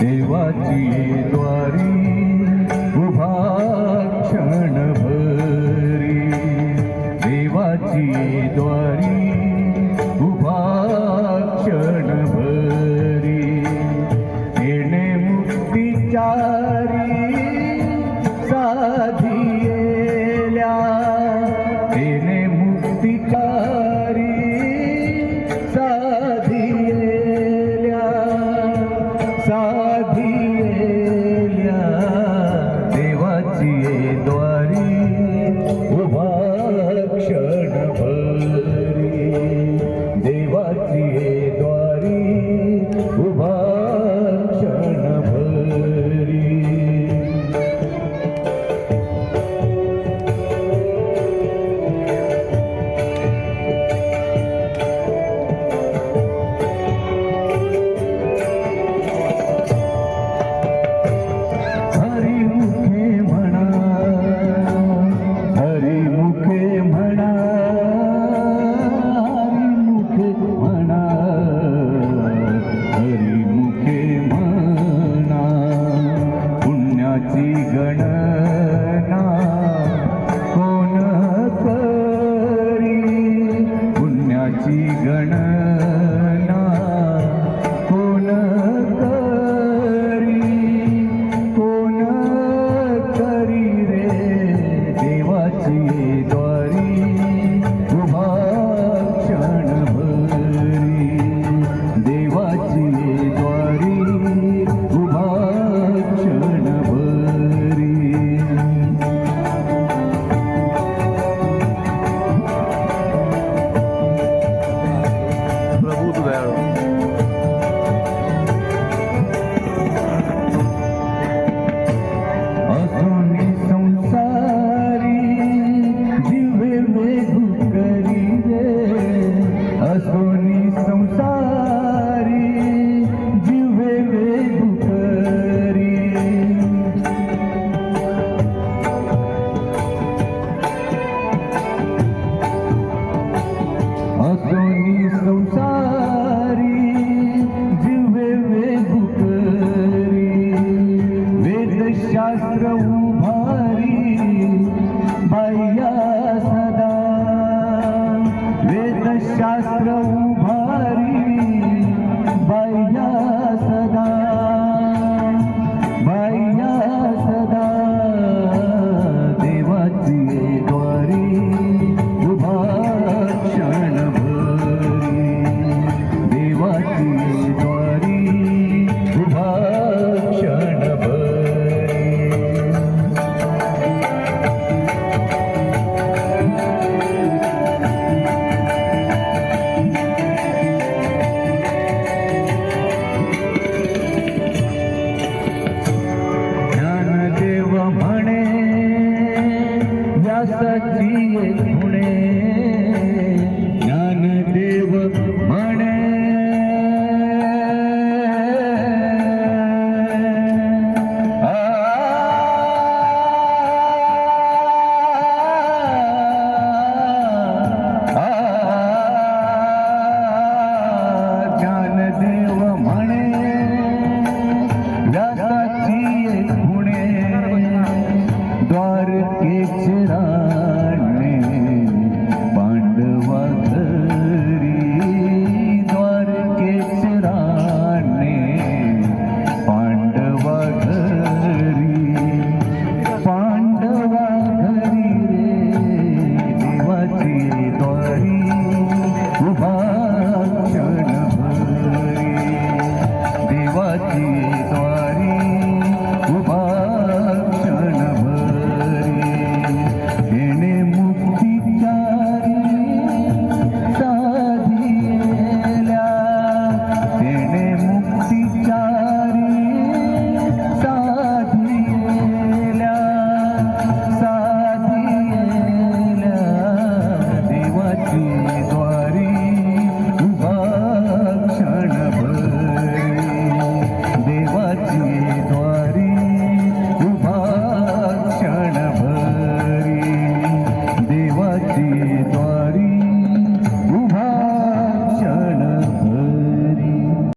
देवाची द्वारी उभा क्षणभरी देवाची द्वारी गण আসনি शास्त्र उभारी भैया सदा भैया सदा देवाची द्वारी उभा क्षण देवाची